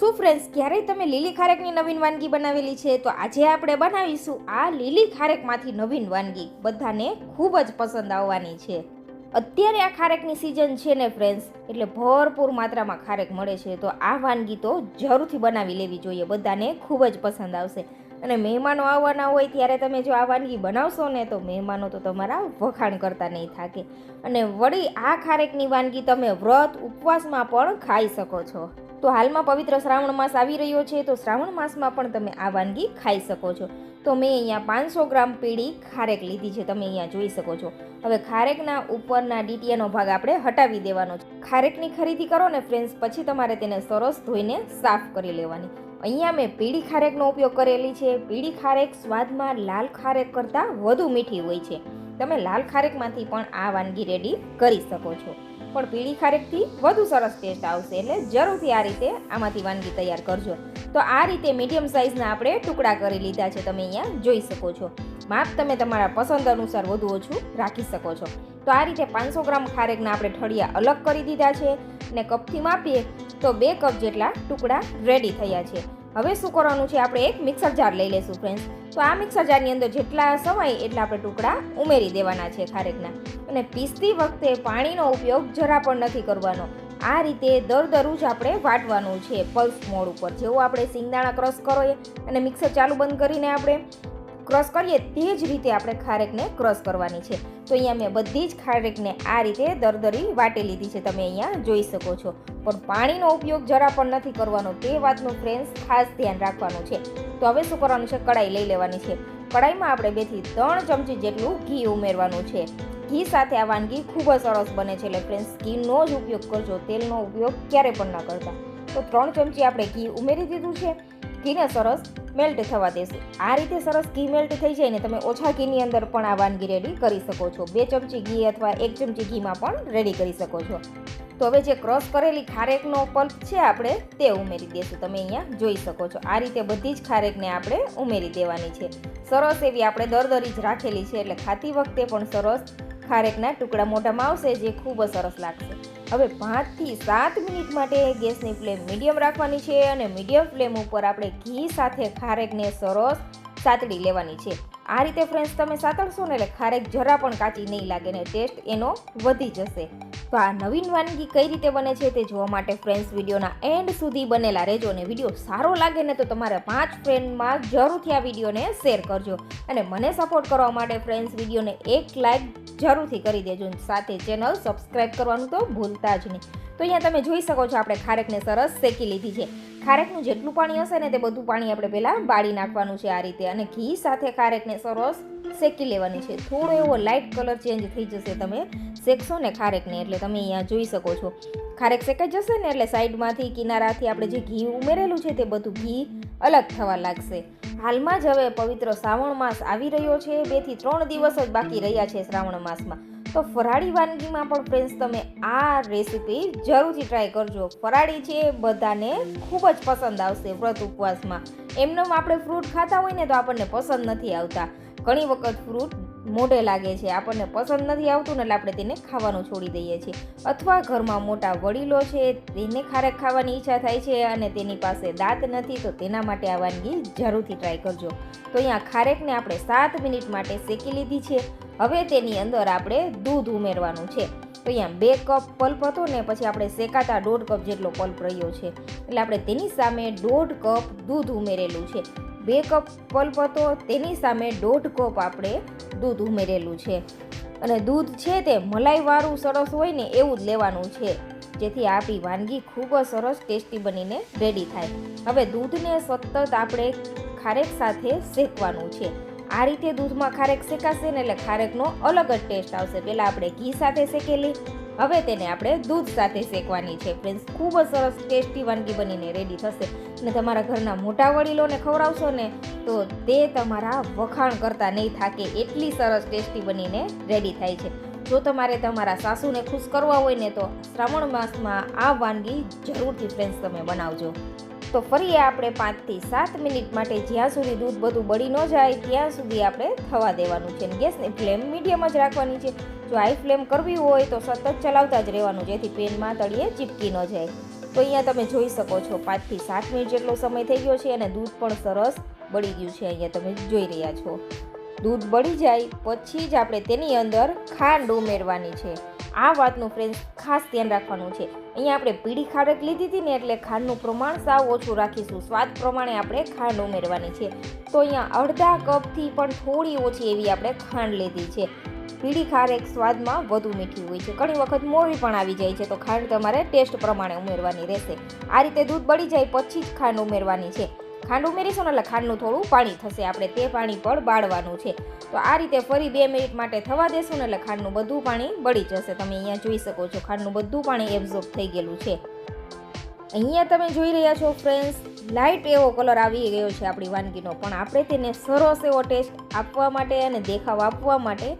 શું ફ્રેન્ડ્સ ક્યારેય તમે લીલી ખારેકની નવીન વાનગી બનાવેલી છે? તો આજે આપણે બનાવીશું આ લીલી ખારેકમાંથી નવીન વાનગી. બધાને ખૂબ જ પસંદ આવવાની છે. અત્યારે આ ખારેકની સિઝન છે ને ફ્રેન્ડ્સ એટલે ભરપૂર માત્રામાં ખારેક મળે છે. તો આ વાનગી તો જરૂરથી બનાવી લેવી જોઈએ. બધાને ખૂબ જ પસંદ આવશે. અને મહેમાનો આવવાના હોય ત્યારે તમે જો આ વાનગી બનાવશો ને, તો મહેમાનો તો તમારા વખાણ કરતા નહીં થાકે. અને વળી આ ખારેકની વાનગી તમે વ્રત, ઉપવાસમાં પણ ખાઈ શકો છો. તો હાલમાં પવિત્ર શ્રાવણ માસ આવી રહ્યો છે, તો શ્રાવણ માસમાં પણ તમે આ વાનગી ખાઈ શકો છો. તો મેં અહીંયા પાંચસો ગ્રામ પીળી ખારેક લીધી છે, તમે અહીંયા જોઈ શકો છો. હવે ખારેકના ઉપરના ડીટીયાનો ભાગ આપણે હટાવી દેવાનો છે. ખારેકની ખરીદી કરો ને, ફ્રેન્ડ્સ, પછી તમારે તેને સરસ ધોઈને સાફ કરી લેવાની. અહીંયા મેં પીળી ખારેકનો ઉપયોગ કરેલી છે. પીળી ખારેક સ્વાદમાં લાલ ખારેક કરતાં વધુ મીઠી હોય છે. તમે લાલ ખારેકમાંથી પણ આ વાનગી રેડી કરી શકો છો. પણ પીળી ખારેકથી વધુ સરસ ટેસ્ટ આવશે એટલે જરૂરથી આ રીતે આમાંથી વાનગી તૈયાર કરજો. તો આ રીતે મીડિયમ સાઇઝના આપણે ટુકડા કરી લીધા છે તમે અહીંયા જોઈ શકો છો. માપ તમે તમારા પસંદ અનુસાર વધુ ઓછું રાખી શકો છો. તો આ રીતે પાંચસો ગ્રામ ખારેકના આપણે ઠળિયા અલગ કરી દીધા છે ને કપથી માપીએ તો બે કપ જેટલા ટુકડા રેડી થયા છે. હવે શું કરવાનું છે? આપણે એક મિક્સર જાર લઈ લઈશું ફ્રેન્ડ્સ તો આ મિક્સર જારની અંદર જેટલા સમાય એટલા આપણે ટુકડા ઉમેરી દેવાના છે ખારેકના. અને પીસતી વખતે પાણીનો ઉપયોગ જરા પણ નથી કરવાનો. આ રીતે દર દરરોજ આપણે વાટવાનું છે પલ્સ મોડ ઉપર. જેવું આપણે સિંગદાણા ક્રશ કરીએ અને મિક્સર ચાલુ બંધ કરીને આપણે ક્રશ કરીએ તે જ રીતે આપણે ખારેકને ક્રશ કરવાની છે. તો અહીંયા મેં બધી જ ખારેકને આ રીતે દરદરી વાટી લીધી છે. તમે અહીંયા જોઈ શકો છો. પણ પાણીનો ઉપયોગ જરા પણ નથી કરવાનો. તે વાતનું ફ્રેન્ડ્સ ખાસ ધ્યાન રાખવાનું છે. તો હવે શું કરવાનું છે? કડાઈ લઈ લેવાની છે. કડાઈમાં આપણે બેથી ત્રણ ચમચી જેટલું ઘી ઉમેરવાનું છે. ઘી સાથે આ વાનગી ખૂબ જ સરસ બને છે. એટલે ફ્રેન્ડ્સ ઘીનો જ ઉપયોગ કરજો. તેલનો ઉપયોગ ક્યારે પણ ના કરતા. તો ત્રણ ચમચી આપણે ઘી ઉમેરી દીધું છે. ઘીને સરસ મેલ્ટ થવા દેશું. આ રીતે સરસ ઘી મેલ્ટ થઈ જાય ને તમે ઓછા ઘીની અંદર પણ આ વાનગી રેડી કરી શકો છો. બે ચમચી ઘી અથવા એક ચમચી ઘીમાં પણ રેડી કરી શકો છો. તો હવે જે ક્રોસ કરેલી ખારેકનો પલ્પ છે આપણે તે ઉમેરી દઈશું તમે અહીંયા જોઈ શકો છો. આ રીતે બધી જ ખારેકને આપણે ઉમેરી દેવાની છે. સરસ એવી આપણે દરદરી જ રાખેલી છે એટલે ખાતી વખતે પણ સરસ ખારેકના ટુકડા મોઢામાં આવશે જે ખૂબ જ સરસ લાગશે. હવે પાંચથી સાત મિનિટ માટે ગેસની ફ્લેમ મીડિયમ રાખવાની છે અને મીડિયમ ફ્લેમ ઉપર આપણે ઘી સાથે ખારેકને સરસ સાતડી લેવાની છે. આ રીતે ફ્રેન્ડ્સ, તમે સાતડશો ને એટલે ખારેક જરા પણ કાચી નહીં લાગે ને ટેસ્ટ એનો વધી જશે. તો આ નવીન વાનગી કઈ રીતે બને છે તે જોવા માટે ફ્રેન્ડ્સ વિડીયોના એન્ડ સુધી બનેલા રહેજો અને વીડિયો સારો લાગે ને તો તમારે પાંચ ફ્રેન્ડમાં જરૂરથી આ વિડીયોને શેર કરજો. અને મને સપોર્ટ કરવા માટે ફ્રેન્ડ્સ વિડીયોને એક લાઇક જરૂરથી કરી દેજો સાથે ચેનલ સબસ્ક્રાઈબ કરવાનું તો ભૂલતા જ નહીં. તો અહીંયા તમે જોઈ શકો છો, આપણે ખારેકને સરસ શેકી લીધી છે. ખારેકનું જેટલું પાણી હશે ને તે બધું પાણી આપણે પહેલાં બાળી નાખવાનું છે આ રીતે. અને ઘી સાથે ખારેકને સરસ શેકી લેવાની છે. થોડો એવો લાઇટ કલર ચેન્જ થઈ જશે તમે શેકશો ને ખારેકને, એટલે તમે અહીંયા જોઈ શકો છો. ખારેક શેકાઈ જશે ને એટલે સાઈડમાંથી, કિનારાથી આપણે જે ઘી ઉમેરેલું છે તે બધું ઘી અલગ થવા લાગશે. હાલમાં જ હવે પવિત્ર શ્રાવણ માસ આવી રહ્યો છે. બેથી ત્રણ દિવસ જ બાકી રહ્યા છે શ્રાવણ માસમાં. તો ફરાળી વાનગીમાં પણ ફ્રેન્ડ્સ તમે આ રેસીપી જરૂરથી ટ્રાય કરજો. ફરાળી છે બધાને ખૂબ જ પસંદ આવશે વ્રત ઉપવાસમાં. એમનેમ આપણે ફ્રૂટ ખાતા હોય ને તો આપણને પસંદ નથી આવતા. ઘણી વખત ફ્રૂટ મોઢે લાગે છે, આપણને પસંદ નથી આવતું ને એટલે આપણે તેને ખાવાનું છોડી દઈએ છીએ. અથવા ઘરમાં મોટા વડીલો છે તેને ખારેક ખાવાની ઈચ્છા થાય છે અને તેની પાસે દાંત નથી, તો તેના માટે આ વાનગી જરૂરથી ટ્રાય કરજો. તો અહીંયા ખારેકને આપણે સાત મિનિટ માટે શેકી લીધી છે. હવે તેની અંદર આપણે દૂધ ઉમેરવાનું છે. તો અહીંયા બે કપ પલ્પ હતો ને પછી આપણે શેકાતા દોઢ કપ જેટલો પલ્પ રહ્યો છે. એટલે આપણે તેની સામે દોઢ કપ દૂધ ઉમેરેલું છે. બે કપ પલ્પ હતો, તેની સામે દોઢ કપ આપણે દૂધ ઉમેરેલું છે. અને દૂધ છે તે મલાઈવાળું સરસ હોય ને એવું જ લેવાનું છે. જેથી આપણી વાનગી ખૂબ જ સરસ ટેસ્ટી બનીને રેડી થાય. હવે દૂધને સતત આપણે ખારેક સાથે શેકવાનું છે. આ રીતે દૂધમાં ખારેક શેકાશે ને એટલે ખારેકનો અલગ જ ટેસ્ટ આવશે. પહેલાં આપણે ઘી સાથે શેકેલી. હવે તેને આપણે દૂધ સાથે શેકવાની છે. ફ્રેન્ડ્સ, ખૂબ જ સરસ ટેસ્ટી વાનગી બનીને રેડી થશે. અને તમારા ઘરના મોટા વડીલોને ખવડાવશો ને, તો તે તમારા વખાણ કરતા નહીં થાકે. એટલી સરસ ટેસ્ટી બનીને રેડી થાય છે. જો તમારે તમારા સાસુને ખુશ કરવા હોય ને, તો શ્રાવણ માસમાં આ વાનગી જરૂરથી ફ્રેન્ડ્સ તમે બનાવજો. તો ફરી આપણે પાંચથી સાત મિનિટ માટે જ્યાં સુધી દૂધ બધું બળી ન જાય ત્યાં સુધી આપણે થવા દેવાનું છે. ગેસની ફ્લેમ મીડિયમ જ રાખવાની છે. જો હાઈ ફ્લેમ કરવી હોય તો સતત ચલાવતા જ રહેવાનું, જેથી પેનમાં તળિયે ચીપકી ન જાય. તો અહીંયા તમે જોઈ શકો છો, પાંચથી સાત મિનિટ જેટલો સમય થઈ ગયો છે અને દૂધ પણ સરસ બળી ગયું છે અહીંયા તમે જોઈ રહ્યા છો. દૂધ બળી જાય પછી જ આપણે તેની અંદર ખાંડ ઉમેરવાની છે. આ વાતનું ફ્રેન્ડ્સ ખાસ ધ્યાન રાખવાનું છે. અહીંયા આપણે પીળી ખારક લીધી હતી ને એટલે ખાંડનું પ્રમાણ સાવ ઓછું રાખીશું. સ્વાદ પ્રમાણે આપણે ખાંડ ઉમેરવાની છે. તો અહીંયા અડધા કપથી પણ થોડી ઓછી એવી આપણે ખાંડ લીધી છે. પીળી ખારેક સ્વાદમાં વધુ મીઠી હોય છે. ઘણી વખત મોરી પણ આવી જાય છે. તો ખાંડ તમારે ટેસ્ટ પ્રમાણે ઉમેરવાની રહેશે. આ રીતે દૂધ બળી જાય પછી જ ખાંડ ઉમેરવાની છે. ખાંડ ઉમેરીશું ને એટલે ખાંડનું થોડું પાણી થશે. આપણે તે પાણી પણ બાળવાનું છે. તો આ રીતે ફરી બે મિનિટ માટે થવા દેશું ને એટલે ખાંડનું બધું પાણી બળી જશે. તમે અહીંયા જોઈ શકો છો, ખાંડનું બધું પાણી એબ્ઝોર્બ થઈ ગયેલું છે. અહીંયા તમે જોઈ રહ્યા છો ફ્રેન્ડ્સ લાઇટ એવો કલર આવી ગયો છે આપણી વાનગીનો. પણ આપણે તેને સરસ એવો ટેસ્ટ આપવા માટે અને દેખાવ આપવા માટે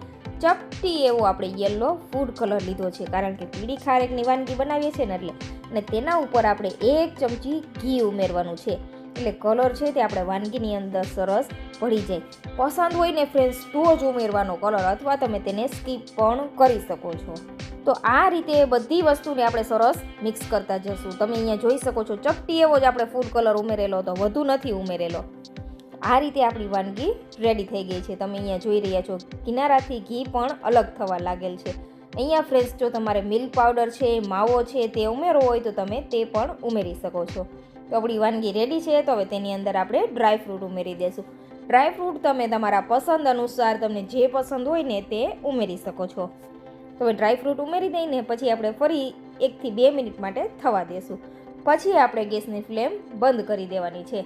ચપટી એવો આપણે યલો ફૂડ કલર લીધો છે. કારણ કે પીળી ખારેકની વાનગી બનાવીએ છીએ ને એટલે. અને તેના ઉપર આપણે એક ચમચી ઘી ઉમેરવાનું છે. એટલે કલર છે તે આપણે વાનગીની અંદર સરસ ભળી જાય. પસંદ હોય ને ફ્રેન્ડ્સ તો જ ઉમેરવાનો કલર અથવા તમે તેને સ્કીપ પણ કરી શકો છો. તો આ રીતે બધી વસ્તુને આપણે સરસ મિક્સ કરતા જશું. તમે અહીંયા જોઈ શકો છો, ચપટી એવો જ આપણે ફૂડ કલર ઉમેરેલો હતો, વધુ નથી ઉમેરેલો. આ રીતે આપણી વાનગી રેડી થઈ ગઈ છે. તમે અહીંયા જોઈ રહ્યા છો, કિનારાથી ઘી પણ અલગ થવા લાગેલ છે. અહીંયા ફ્રેશ જો તમારે મિલ્ક પાવડર છે, માવો છે, તે ઉમેરવો હોય તો તમે તે પણ ઉમેરી શકો છો. તો આપણી વાનગી રેડી છે, તો હવે તેની અંદર આપણે ડ્રાય ફ્રૂટ ઉમેરી દઈશું ડ્રાય ફ્રૂટ તમે તમારા પસંદ અનુસાર તમને જે પસંદ હોય ને તે ઉમેરી શકો છો. તો હવે ડ્રાય ઉમેરી દઈને પછી આપણે ફરી એકથી બે મિનિટ માટે થવા દેશું. પછી આપણે ગેસની ફ્લેમ બંધ કરી દેવાની છે.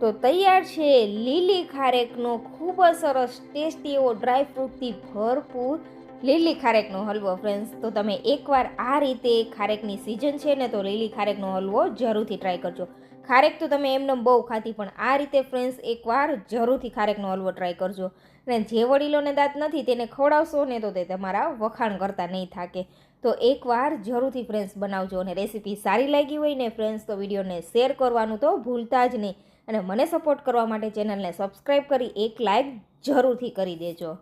તો તૈયાર છે લીલી ખારેકનો ખૂબ જ સરસ ટેસ્ટી એવો ડ્રાયફ્રૂટથી ભરપૂર લીલી ખારેકનો હલવો ફ્રેન્ડ્સ તો તમે એકવાર આ રીતે ખારેકની સિઝન છે ને, તો લીલી ખારેકનો હલવો જરૂરથી ટ્રાય કરજો. ખારેક તો તમે એમને બહુ ખાધી, પણ આ રીતે ફ્રેન્ડ્સ એકવાર જરૂરથી ખારેકનો હલવો ટ્રાય કરજો. અને જે વડીલોને દાંત નથી, તેને ખવડાવશો ને, તો તે તમારા વખાણ કરતા નહીં થાકે. તો એકવાર જરૂરથી ફ્રેન્ડ્સ બનાવજો અને રેસીપી સારી લાગી હોય ને ફ્રેન્ડ્સ તો વિડીયોને શેર કરવાનું તો ભૂલતા જ નહીં. અને મને સપોર્ટ કરવા માટે ચેનલને સબસ્ક્રાઈબ કરી, એક લાઈક જરૂરથી કરી દેજો.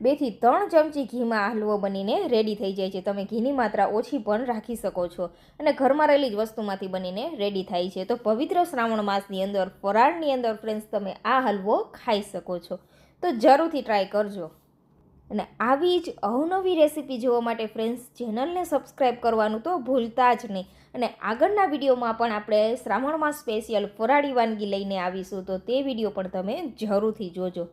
બેથી ત્રણ ચમચી ઘીમાં હલવો બનીને રેડી થઈ જાય છે. તમે ઘીની માત્રા ઓછી પણ રાખી શકો છો અને ઘરમાં રહેલી જ વસ્તુમાંથી બનીને રેડી થાય છે. તો પવિત્ર શ્રાવણ માસની અંદર, ફરાળની અંદર ફ્રેન્ડ્સ તમે આ હલવો ખાઈ શકો છો. તો જરૂરથી ટ્રાય કરજો. અને આવી જ અવનવી રેસીપી જોવા માટે ફ્રેન્ડ્સ ચેનલને સબસ્ક્રાઈબ કરવાનું તો ભૂલતા જ નહીં. અને આગળના વિડીયોમાં પણ આપણે શ્રાવણમાં સ્પેશિયલ ફરાળી વાનગી લઈને આવીશું. તો તે વીડિયો પણ તમે જરૂરથી જોજો.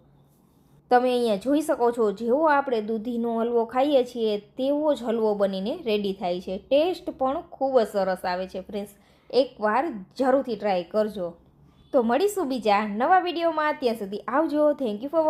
તમે અહીંયા જોઈ શકો છો, જેવો આપણે દૂધીનો હલવો ખાઈએ છીએ, તેવો જ હલવો બનીને રેડી થાય છે. ટેસ્ટ પણ ખૂબ જ સરસ આવે છે ફ્રેન્ડ્સ એકવાર જરૂરથી ટ્રાય કરજો. તો મળીશું બીજા નવા વિડીયોમાં ત્યાં સુધી આવજો. Thank you for